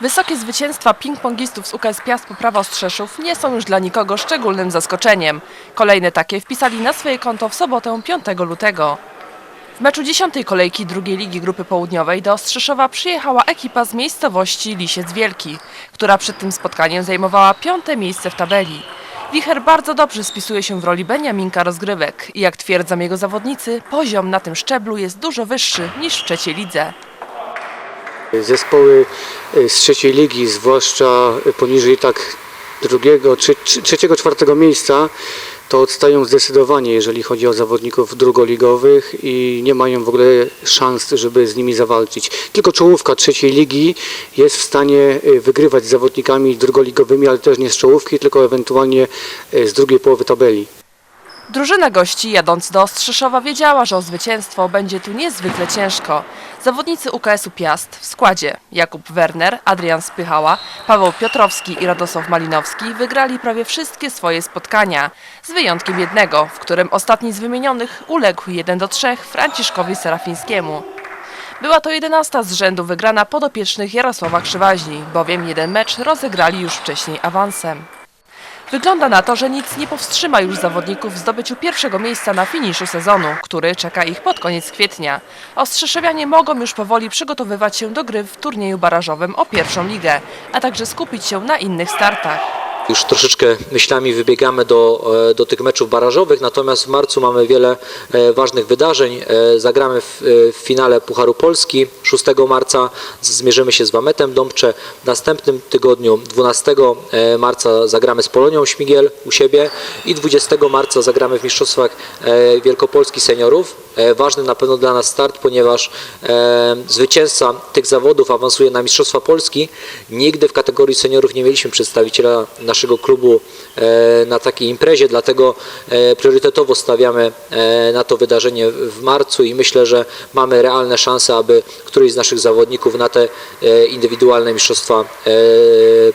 Wysokie zwycięstwa ping-pongistów z UKS Piast Poprawa Ostrzeszów nie są już dla nikogo szczególnym zaskoczeniem. Kolejne takie wpisali na swoje konto w sobotę 5 lutego. W meczu dziesiątej kolejki drugiej ligi grupy południowej do Ostrzeszowa przyjechała ekipa z miejscowości Lisiec Wielki, która przed tym spotkaniem zajmowała piąte miejsce w tabeli. Wicher bardzo dobrze spisuje się w roli Beniaminka rozgrywek i jak twierdzą jego zawodnicy, poziom na tym szczeblu jest dużo wyższy niż w trzeciej lidze. Zespoły y, z trzeciej ligi, zwłaszcza poniżej tak drugiego, czy, trzeciego, czwartego miejsca, to odstają zdecydowanie, jeżeli chodzi o zawodników drugoligowych i nie mają w ogóle szans, żeby z nimi zawalczyć. Tylko czołówka trzeciej ligi jest w stanie y, wygrywać z zawodnikami drugoligowymi, ale też nie z czołówki, tylko ewentualnie y, z drugiej połowy tabeli. Drużyna gości jadąc do Ostrzeszowa wiedziała, że o zwycięstwo będzie tu niezwykle ciężko. Zawodnicy UKS-u Piast w składzie Jakub Werner, Adrian Spychała, Paweł Piotrowski i Radosław Malinowski wygrali prawie wszystkie swoje spotkania, z wyjątkiem jednego, w którym ostatni z wymienionych uległ 1 do 3 Franciszkowi Serafińskiemu. Była to jedenasta z rzędu wygrana podopiecznych Jarosława Krzywaźni, bowiem jeden mecz rozegrali już wcześniej awansem. Wygląda na to, że nic nie powstrzyma już zawodników w zdobyciu pierwszego miejsca na finiszu sezonu, który czeka ich pod koniec kwietnia. Ostrzeszewianie mogą już powoli przygotowywać się do gry w turnieju barażowym o pierwszą ligę, a także skupić się na innych startach. Już troszeczkę myślami wybiegamy do, e, do tych meczów barażowych, natomiast w marcu mamy wiele e, ważnych wydarzeń. E, Zagramy w, w finale Pucharu Polski 6 marca, zmierzymy się z Wametem Dąbcze. W następnym tygodniu 12 e, marca zagramy z Polonią Śmigiel u siebie i 20 marca zagramy w Mistrzostwach Wielkopolski Seniorów. E, Ważny na pewno dla nas start, ponieważ e, zwycięzca tych zawodów awansuje na Mistrzostwa Polski. Nigdy w kategorii seniorów nie mieliśmy przedstawiciela naszego klubu e, na takiej imprezie, dlatego priorytetowo stawiamy na to wydarzenie w marcu i myślę, że mamy realne szanse, aby któryś z naszych zawodników na te indywidualne Mistrzostwa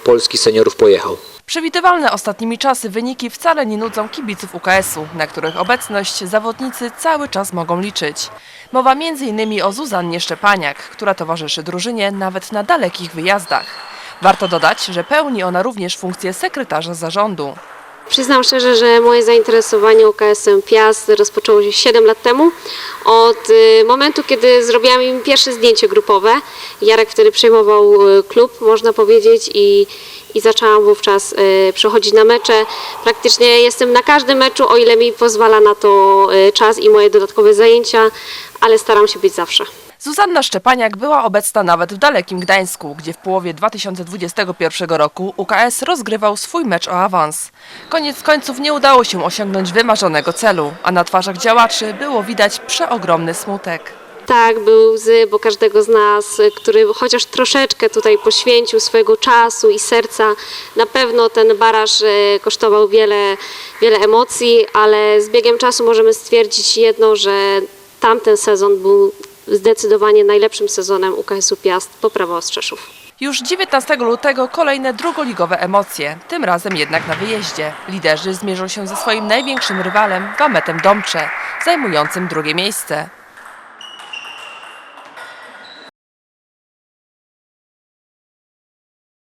Polski seniorów pojechał. Przewidywalne ostatnimi czasy wyniki wcale nie nudzą kibiców UKS-u, na których obecność zawodnicy cały czas mogą liczyć. Mowa m.in. o Zuzannie Szczepaniak, która towarzyszy drużynie nawet na dalekich wyjazdach. Warto dodać, że pełni ona również funkcję sekretarza zarządu. Przyznam szczerze, że moje zainteresowanie UKS-em Piast rozpoczęło się 7 lat temu. Od y, momentu, kiedy zrobiłam im pierwsze zdjęcie grupowe. Jarek wtedy przejmował y, klub, można powiedzieć, i, i zaczęłam wówczas y, przychodzić na mecze. Praktycznie jestem na każdym meczu, o ile mi pozwala na to czas i moje dodatkowe zajęcia, ale staram się być zawsze. Zuzanna Szczepaniak była obecna nawet w dalekim Gdańsku, gdzie w połowie 2021 roku UKS rozgrywał swój mecz o awans. Koniec końców nie udało się osiągnąć wymarzonego celu, a na twarzach działaczy było widać przeogromny smutek. Tak, był łzy, bo każdego z nas, który chociaż troszeczkę tutaj poświęcił swojego czasu i serca, na pewno ten baraż y, kosztował wiele, wiele emocji, ale z biegiem czasu możemy stwierdzić jedno, że tamten sezon był zdecydowanie najlepszym sezonem UKS-u Piast Poprawa Ostrzeszów. Już 19 lutego kolejne drugoligowe emocje, tym razem jednak na wyjeździe. Liderzy zmierzą się ze swoim największym rywalem, Wametem Domcze, zajmującym drugie miejsce.